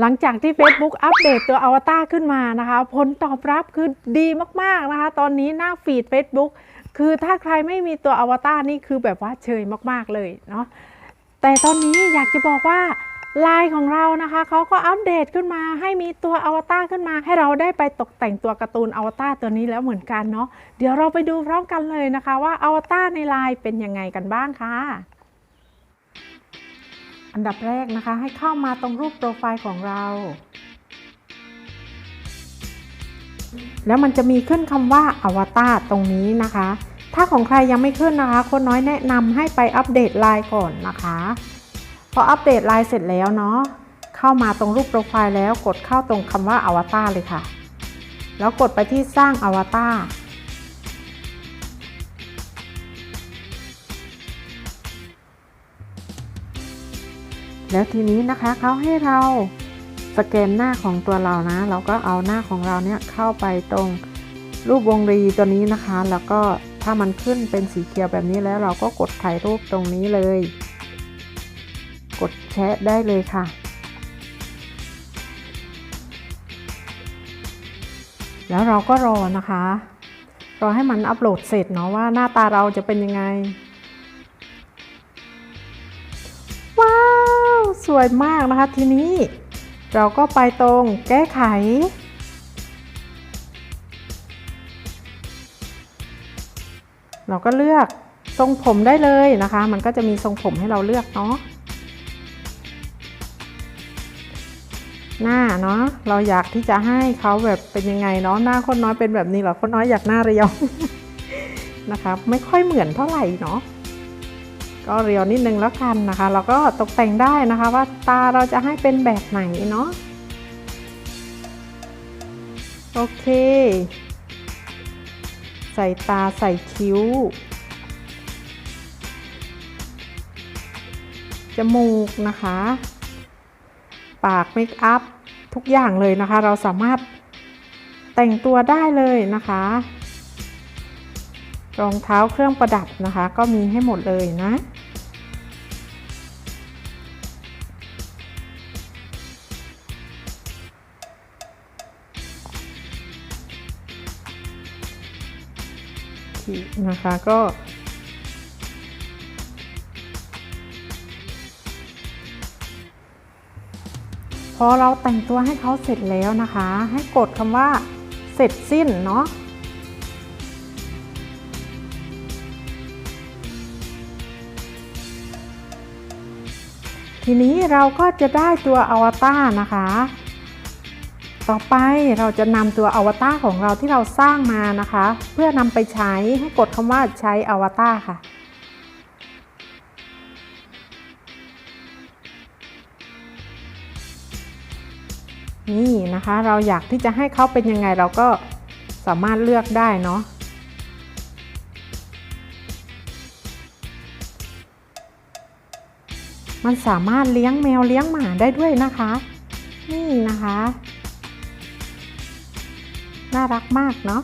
หลังจากที่ Facebook อัปเดตตัวอวตารขึ้นมานะคะ ผลตอบรับคือดีมากๆนะคะ ตอนนี้หน้าฟีด Facebook คือถ้าใครไม่มีตัวอวตารนี่คือแบบว่าเชยมากๆเลยเนาะแต่ตอนนี้อยากจะบอกว่าไลน์ของเรานะคะเขาก็อัปเดตขึ้นมาให้มีตัวอวตารขึ้นมา ให้เราได้ไปตกแต่งตัวการ์ตูนอวตารตัวนี้แล้วเหมือนกันเนาะเดี๋ยวเราไปดูพร้อมกันเลยนะคะ ว่าอวตารในไลน์เป็นยังไงกันบ้างค่ะ อันดับแรกนะคะให้เข้ามาตรงรูปโปรไฟล์ของเรา แล้วมันจะมีขึ้นคำว่าอวตารตรงนี้นะคะ ถ้าของใครยังไม่ขึ้นนะคะ คนน้อยแนะนำให้ไปอัปเดตไลน์ก่อนนะคะพออัปเดตไลน์เสร็จแล้วเนาะเข้ามาตรงรูปโปรไฟล์แล้วกดเข้าตรงคำว่าอวตารเลยค่ะ แล้วกดไปที่สร้างอวตาร แล้วทีนี้นะคะเขาให้เราสแกนหน้าของตัวเรานะ เราก็เอาหน้าของเราเนี่ยเข้าไปตรงรูปวงรีตัวนี้นะคะ แล้วก็ถ้ามันขึ้นเป็นสีเขียวแบบนี้แล้วเราก็กดถ่ายรูปตรงนี้เลย กดแชะได้เลยค่ะ แล้วเราก็รอนะคะ รอให้มันอัปโหลดเสร็จเนาะว่าหน้าตาเราจะเป็นยังไง สวยมากนะคะ ทีนี้เราก็ไปตรงแก้ไข เราก็เลือกทรงผมได้เลยนะคะ มันก็จะมีทรงผมให้เราเลือกเนาะหน้าเนาะเราอยากที่จะให้เขาแบบเป็นยังไงเนาะหน้าคนน้อยเป็นแบบนี้เหรอคนน้อยอยากหน้าเรียวนะคะ ไม่ค่อยเหมือนเท่าไหร่เนาะ ก็เรียวนิดนึงแล้วกันนะคะ เราก็ตกแต่งได้นะคะว่าตาเราจะให้เป็นแบบไหนเนาะโอเค ใส่ตาใส่คิ้ว จมูกนะคะ ปากเมคอัพทุกอย่างเลยนะคะ เราสามารถแต่งตัวได้เลยนะคะ รองเท้าเครื่องประดับนะคะ ก็มีให้หมดเลยนะ นะคะก็พอเราแต่งตัวให้เขาเสร็จแล้วนะคะ ให้กดคำว่าเสร็จสิ้นเนาะทีนี้เราก็จะได้ตัวอวตารนะคะ ต่อไปเราจะนำตัวอวตารของเราที่เราสร้างมานะคะ เพื่อนำไปใช้ให้กดคำว่าใช้อวตารค่ะ นี่นะคะเราอยากที่จะให้เขาเป็นยังไงเราก็สามารถเลือกได้เนาะมันสามารถเลี้ยงแมวเลี้ยงหมาได้ด้วยนะคะ นี่นะคะ น่ารักมากเนาะ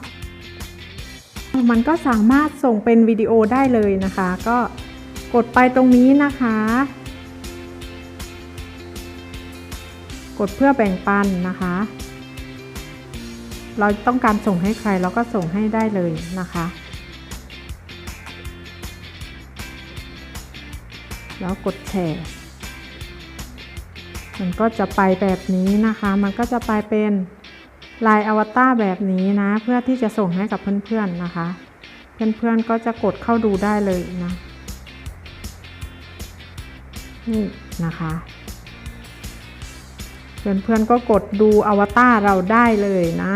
มันก็สามารถส่งเป็นวิดีโอได้เลยนะคะ ก็กดไปตรงนี้นะคะ กดเพื่อแบ่งปันนะคะ เราต้องการส่งให้ใครเราก็ส่งให้ได้เลยนะคะ แล้วกดแชร์มันก็จะไปแบบนี้นะคะ มันก็จะไปเป็น ลายอวตารแบบนี้นะ เพื่อที่จะส่งให้กับเพื่อนๆนะคะ เพื่อนๆก็จะกดเข้าดูได้เลยนะนี่นะคะเพื่อนๆก็กดดูอวตารเราได้เลยนะ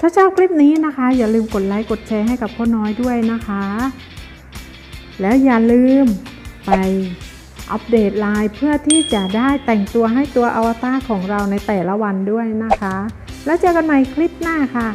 ถ้าชอบคลิปนี้นะคะ อย่าลืมกดไลค์กดแชร์ให้กับพ่อน้อยด้วยนะคะ แล้วอย่าลืมไปอัปเดตไลน์เพื่อที่จะได้แต่งตัวให้ตัวอวตารของเราในแต่ละวันด้วยนะคะ แล้วเจอกันใหม่คลิปหน้าค่ะ